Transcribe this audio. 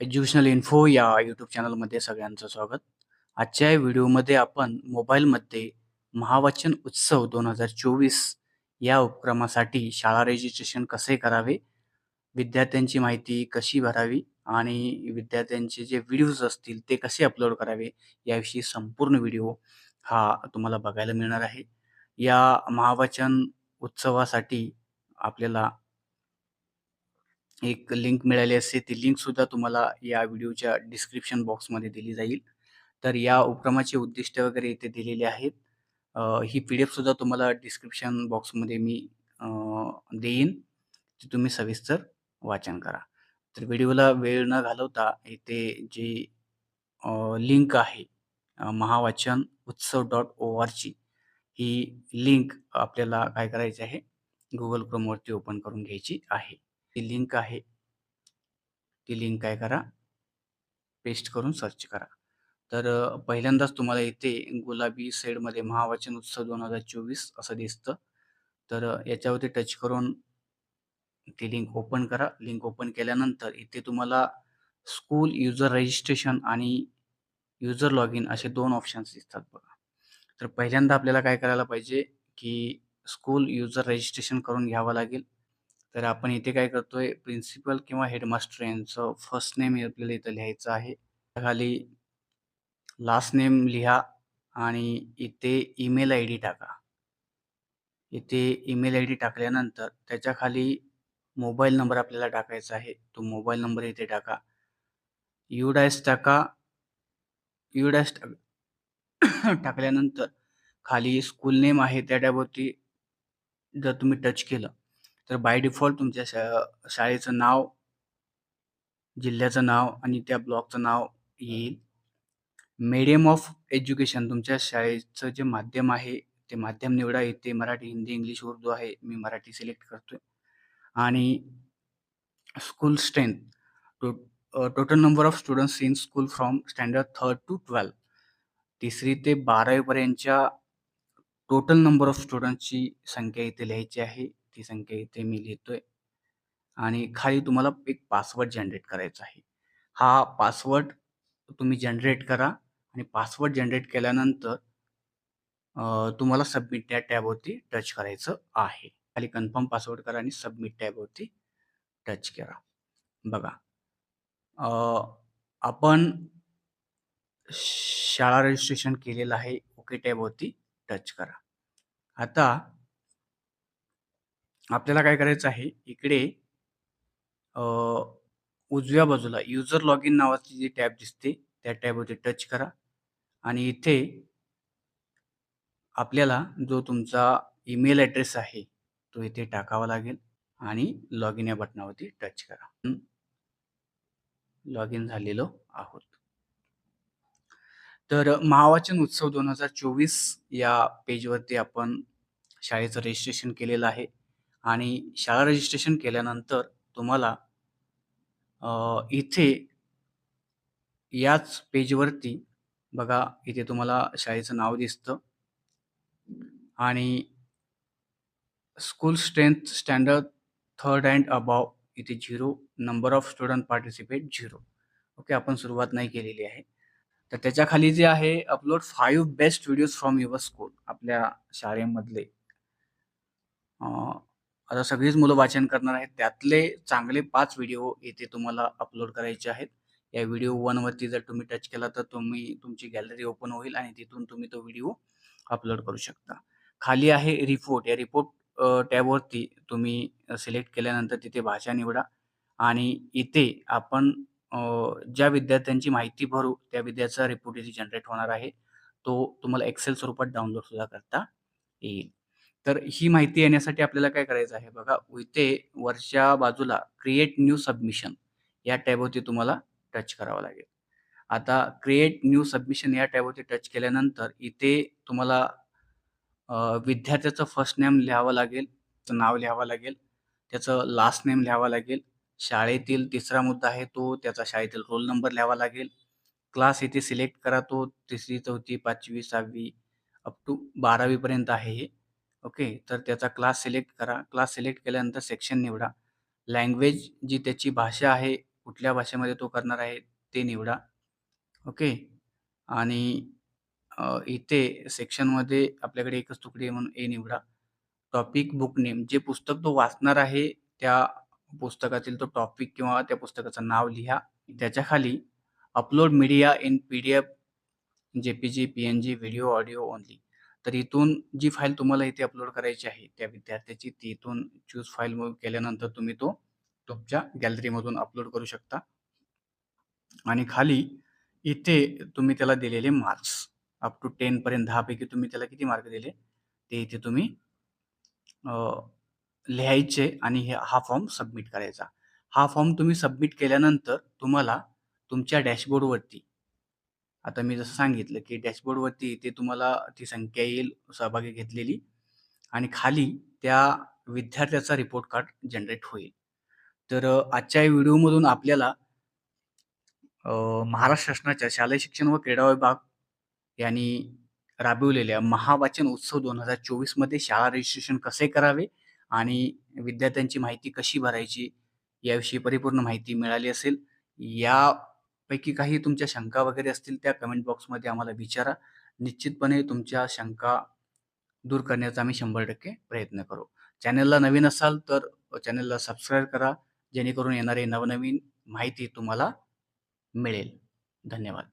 Educational info या YouTube चॅनलमध्ये सगळ्यांचं स्वागत. आजच्या या व्हिडिओमध्ये आपण मोबाईलमध्ये महावाचन उत्सव 2024 या उपक्रमासाठी शाळा रजिस्ट्रेशन कसे करावे, विद्यार्थ्यांची माहिती कशी भरावी आणि विद्यार्थ्यांचे जे व्हिडिओज असतील ते कसे अपलोड करावे, याविषयी संपूर्ण व्हिडिओ हा तुम्हाला बघायला मिळणार आहे. या महावाचन उत्सवासाठी आपल्याला एक लिंक मिळाली असते. ती लिंकसुद्धा तुम्हाला या व्हिडिओच्या डिस्क्रिप्शन बॉक्समध्ये दिली जाईल. तर या उपक्रमाचे उद्दिष्ट वगैरे इथे दिलेले आहेत. ही पी-डी-एफसुद्धा तुम्हाला डिस्क्रिप्शन बॉक्समध्ये मी देईन. ती तुम्ही सविस्तर वाचन करा. तर व्हिडिओला वेळ न घालवता इथे जी लिंक आहे महावाचन उत्सव डॉट ओ आरची ही लिंक आपल्याला काय करायची आहे, गुगल क्रोमवरती ओपन करून घ्यायची आहे. ती लिंक आहे. ती लिंक काय करा, पेस्ट करून सर्च करा. तर पहिल्यांदाच तुम्हाला इथे गुलाबी साईडमध्ये महावाचन उत्सव 2024 असं दिसतं. तर याच्यावरती टच करून ती लिंक ओपन करा. लिंक ओपन केल्यानंतर इथे तुम्हाला स्कूल युजर रजिस्ट्रेशन आणि युजर लॉग इन असे दोन ऑप्शन्स दिसतात बघा. तर पहिल्यांदा आपल्याला काय करायला पाहिजे, की स्कूल युजर रजिस्ट्रेशन करून घ्यावं लागेल. तर आपण इथे काय करतोय, प्रिन्सिपल किंवा हेडमास्टर यांचं फर्स्ट नेम आपल्याला इथं लिहायचं आहे. खाली लास्ट नेम लिहा आणि इथे ईमेल आय डी टाका. इथे ईमेल आय डी टाकल्यानंतर त्याच्याखाली मोबाईल नंबर आपल्याला टाकायचा आहे. तो मोबाईल नंबर इथे टाका. यू-डॅश टाका. यू-डॅश टाक टाकल्यानंतर खाली स्कूल नेम आहे त्या टॅबवरती जर तुम्ही टच केलं, तर बाय डिफॉल्ट तुमच्या शा शाळेचं नाव, जिल्ह्याचं नाव आणि त्या ब्लॉकचं नाव येईल. मीडियम ऑफ एज्युकेशन तुमच्या शाळेचं जे माध्यम आहे, ते माध्यम निवडा. येते मराठी, हिंदी, इंग्लिश, उर्दू आहे. मी मराठी सिलेक्ट करतोय आणि school strength to total number of students in school from standard third to 12th तिसरी ते बारावीपर्यंतच्या टोटल नंबर ऑफ स्टुडंट्सची संख्या इथे लिहायची आहे. ती संख्या इथे मी लिहितोय आणि खाली तुम्हाला एक पासवर्ड जनरेट करायचा आहे. हा पासवर्ड तुम्ही जनरेट करा आणि पासवर्ड जनरेट केल्यानंतर तुम्हाला सबमिट या टॅबवरती टच करायचं आहे. खाली कन्फर्म पासवर्ड करा आणि सबमिट टॅबवरती टच करा. बघा आपण शाळा रजिस्ट्रेशन केलेलं आहे. ओके टॅबवरती टच करा. आता आपल्याला काय करायचं आहे, इकडे उजव्या बाजूला युजर लॉग इन नावाची जी टॅब दिसते, त्या टॅबवरती टच करा आणि इथे आपल्याला जो तुमचा ईमेल ॲड्रेस आहे, तो इथे टाकावा लागेल आणि लॉगिन या बटनावरती टच करा. लॉग इन झालेलो आहोत. तर महावाचन उत्सव 2024 या पेजवरती आपण शाळेचं रजिस्ट्रेशन केलेलं आहे आणि शाळा रजिस्ट्रेशन केल्यानंतर तुम्हाला इथे याच पेजवरती बघा, इथे तुम्हाला शाळेचं नाव दिसतं आणि school strength standard third and above इथे zero number of student participate zero okay. आपण सुरुवात नाही केलेली आहे. तर त्याच्याखाली जे आहे upload five best videos from your school आपल्या शाळेमधले आता सगळीच मुलं वाचन करणार आहेत. त्यातले चांगले पाच व्हिडिओ इथे तुम्हाला अपलोड करायचे आहेत. या व्हिडिओ वनवरती जर तुम्ही टच केला, तर तुम्ही तुमची गॅलरी ओपन होईल आणि तिथून तुम्ही तो व्हिडिओ अपलोड करू शकता. खाली आहे रिपोर्ट. या रिपोर्ट टॅबवरती तुम्ही सिलेक्ट केल्यानंतर तिथे भाषा निवडा आणि इथे आपण ज्या विद्यार्थ्यांची माहिती भरू, त्या विद्यार्थ्याचा रिपोर्ट इथे जनरेट होणार आहे. तो तुम्हाला एक्सेल स्वरूपात डाउनलोड सुद्धा करता येईल. तर ही माहिती येण्यासाठी आपल्याला काय करायचं आहे बघा, इथे वरच्या बाजूला क्रिएट न्यू सबमिशन या टॅबवरती तुम्हाला टच करावं लागेल. आता क्रिएट न्यू सबमिशन या टॅबवरती टच केल्यानंतर इथे तुम्हाला विद्यार्थ्याचं फर्स्ट नेम लिहावं लागेल, नाव लिहावं लागेल, त्याचं लास्ट नेम लिहावं लागेल. शाळेतील तिसरा मुद्दा आहे तो त्याचा शाळेतील रोल नंबर लिहावा लागेल. क्लास इथे सिलेक्ट करा तो 3री, 4थी, 5वी, 6वी अप टू बारावीपर्यंत आहे हे. ओके. तर त्याचा क्लास सिलेक्ट करा. क्लास सिलेक्ट केल्यानंतर सेक्शन निवडा. लँग्वेज जी त्याची भाषा आहे, कुठल्या भाषेमध्ये तो करणार आहे ते निवडा. ओके. आणि इथे सेक्शनमध्ये आपल्याकडे एकच तुकडी आहे म्हणून ए निवडा. टॉपिक, बुक नेम जे पुस्तक तो वाचणार आहे, त्या पुस्तकातील तो टॉपिक किंवा त्या पुस्तकाचं नाव लिहा. त्याच्याखाली upload media in PDF, JPG, PNG, video, audio only तर इथून जी फाईल तुम्हाला इथे अपलोड करायची आहे त्या विद्यार्थ्याची, ती इथून चूज फाईल मग केल्यानंतर तुम्ही तो तुमच्या गॅलरीमधून अपलोड करू शकता. आणि खाली इथे तुम्ही त्याला दिलेले मार्क्स अप टू 10 पर्यंत 10 पैकी तुम्ही त्याला किती मार्क दिले, ते इथे तुम्ही लिहायचे आणि हे हा फॉर्म सबमिट करायचा. हा फॉर्म तुम्ही सबमिट केल्यानंतर तुम्हाला तुमच्या डॅशबोर्डवरती आता मी जसं सांगितलं, की डॅशबोर्डवरती ते तुम्हाला ती संख्या येईल सहभागी घेतलेली आणि खाली त्या विद्यार्थ्याचा रिपोर्ट कार्ड जनरेट होईल. तर आजच्या व्हिडिओमधून आपल्याला महाराष्ट्र शासनाच्या शालेय शिक्षण व क्रीडा विभाग यांनी राबविलेल्या महावाचन उत्सव दोन हजार चोवीसमध्ये शाळा रजिस्ट्रेशन कसे करावे आणि विद्यार्थ्यांची माहिती कशी भरायची, याविषयी परिपूर्ण माहिती मिळाली असेल. या यापैकी काही तुमच्या शंका वगैरे असतील त्या कमेंट बॉक्समध्ये आम्हाला विचारा. निश्चितपणे तुमच्या शंका दूर करण्याचा आम्ही 100% प्रयत्न करू. चॅनलला नवीन असाल तर चॅनलला सबस्क्राईब करा, जेणेकरून येणारे नवनवीन माहिती तुम्हाला मिळेल. धन्यवाद.